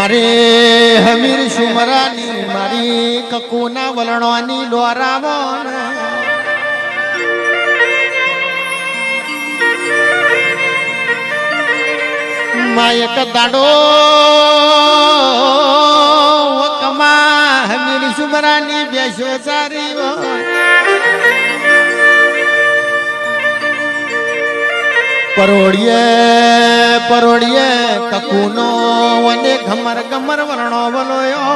મારે હમીર સુમરાની, મારી કકુના વલણવાની દોરાવો માં એક દાડો કમા હમીર સુમરાની બેસો સારી પરોડીએ પરોડીએ કકુનો વને ઘમર ગમર વર્ણો વલોયો.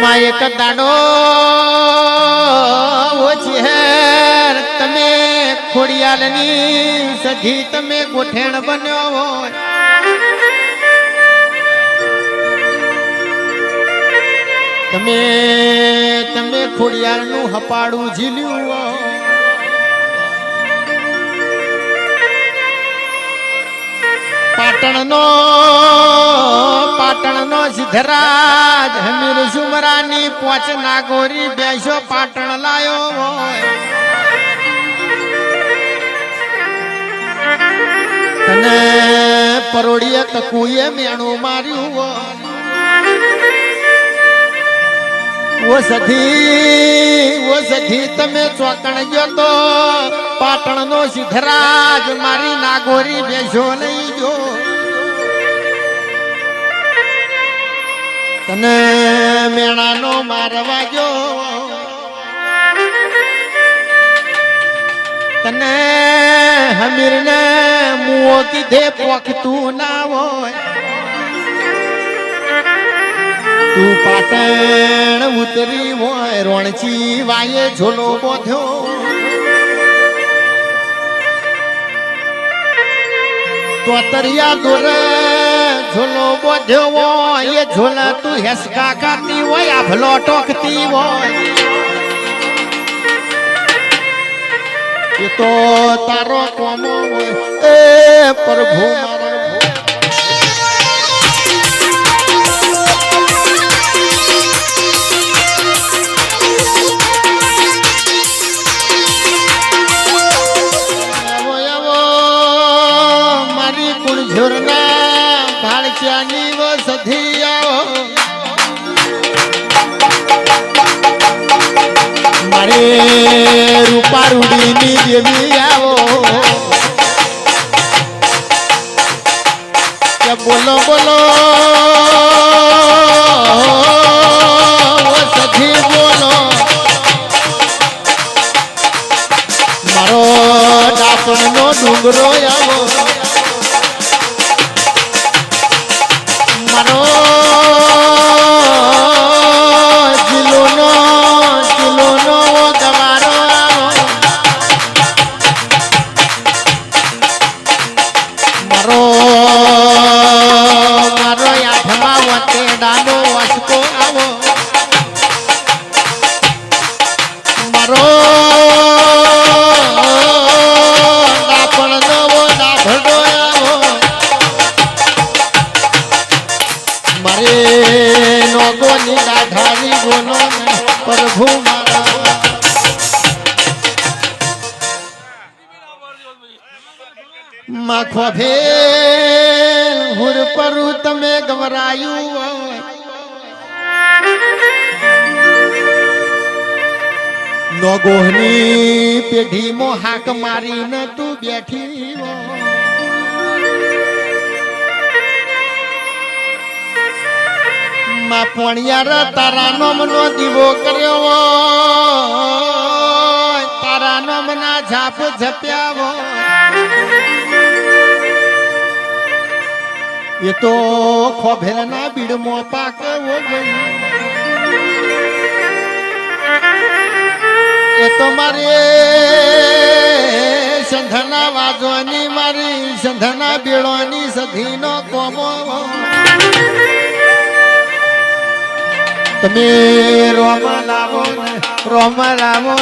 માં એક દાડો ઓછી હેર તમે ખોડિયાલની સધી તમે ગોઠેણ બન્યો હોય. તમે તમે ખોડિયારનું હપાડું ઝીલ્યું. પાટણનો પાટણનો સિદ્ધરાજ હમીર સુમરાની પોચ નાગોરી બેસો પાટણ લાયો હોય પરોડીએ તકુએ મેણું માર્યું હોય ઓ સધી તમે ચોકણ ગયો તો પાટણનો સિદ્ધરાજ મારી નાગોરી બેસો નહીં જો તને મેણાનો મારવા જો તને હમીરને મુઓ કીધે પોખતું ના હોય. તું પાટણ ઉતરી હોય રોણચી વાયે ઝોલો બોધ્યો. તો તરિયા દોરે ઝોલો બોધ્યો હોય, એ ઝોલા તું હેસકા ખાતી હોય, આ ભલો ટોકતી હોય. એ તો તારો કોમો હોય, એ પ્રભુ ભાળચ્યાની વો સધી આવો મારે રૂપારૂડીની દેવી આવો. બોલો બોલો. સધી બોલો. મારો ડાપણનો ડુંગરો માખો ભેલ હુર પરુ તમે ગવરાયું નોગોહની પેઢી મો હાક મારીને તું બેઠી માં પણ યાર તારા નોમનો દીવો કર્યો તારા નોમના ઝાપ ઝપ્યા હોય એ તો ખોભેલાના બીડમાં પાકવો એ તો મારે સંધના વાજવાની, મારી સંધના બીડોની સધીનો કોમો. તમે રોમ લાવો ને રોમ લાવો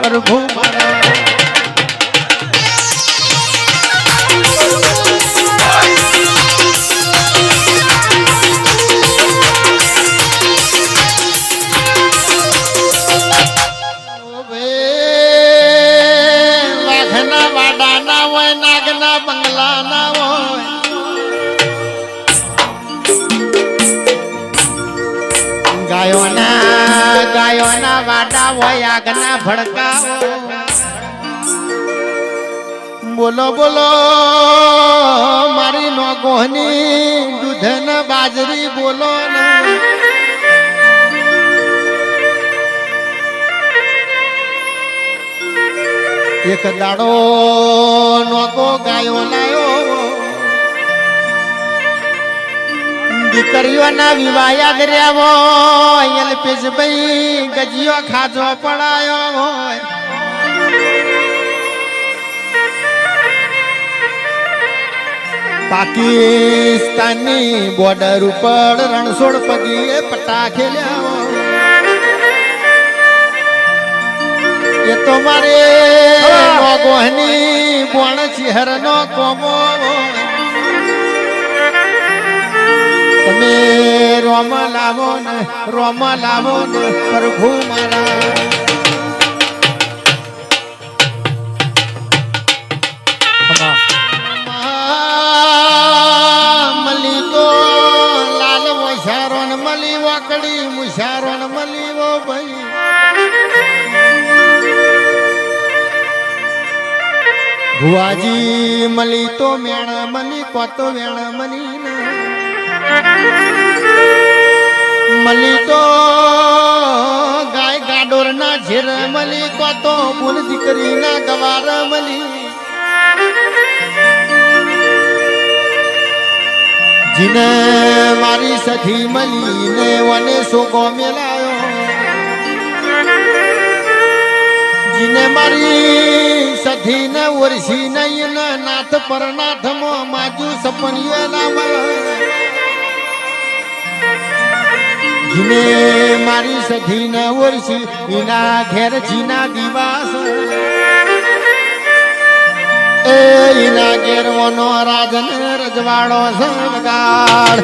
પ્રભુ વાડા હોય આગના ભડકાઓ. બોલો બોલો, મારી નોગોની દૂધ ને બાજરી બોલો એક દાડો નોગો ગાયો લાયો દીકરીઓના વિવાયા કર્યા હોય અલ્પેશભાઈ ગજીયો ખાજો પડાયો હોય પાકિસ્તાની બોર્ડર ઉપર રણછોડ પગીએ પટા ખેલ્યા. એ તો મારે ગોહની બોણ નો કોમો હોય. તમે રોમ લાવો ને, રોમ લાવો ને, પ્રભુ મારા. મલી તો લાલ મુશારો ને મલી વાકડી મુશારો મલી ભાઈ. ભુવાજી મલી તો મેણ મલી કોતો વેણ મલી ને. મલી તો ગાય ગાડોર ના ઝેર મલી, કોતો બોલ દીકરી ના ગવાર મલી. જીને મારી સખી મલીને વને સોગો મેલાયો. જીને મારી સધી ને ઓરસી ને નાથ પર નાથમો માજુ સપનિયો ના મળે જીને મારી સખી ને ઓરસી, એના ઘેર જીના દિવાસ. એ ઈના ઓનો રાજન રજવાડો સંગાડ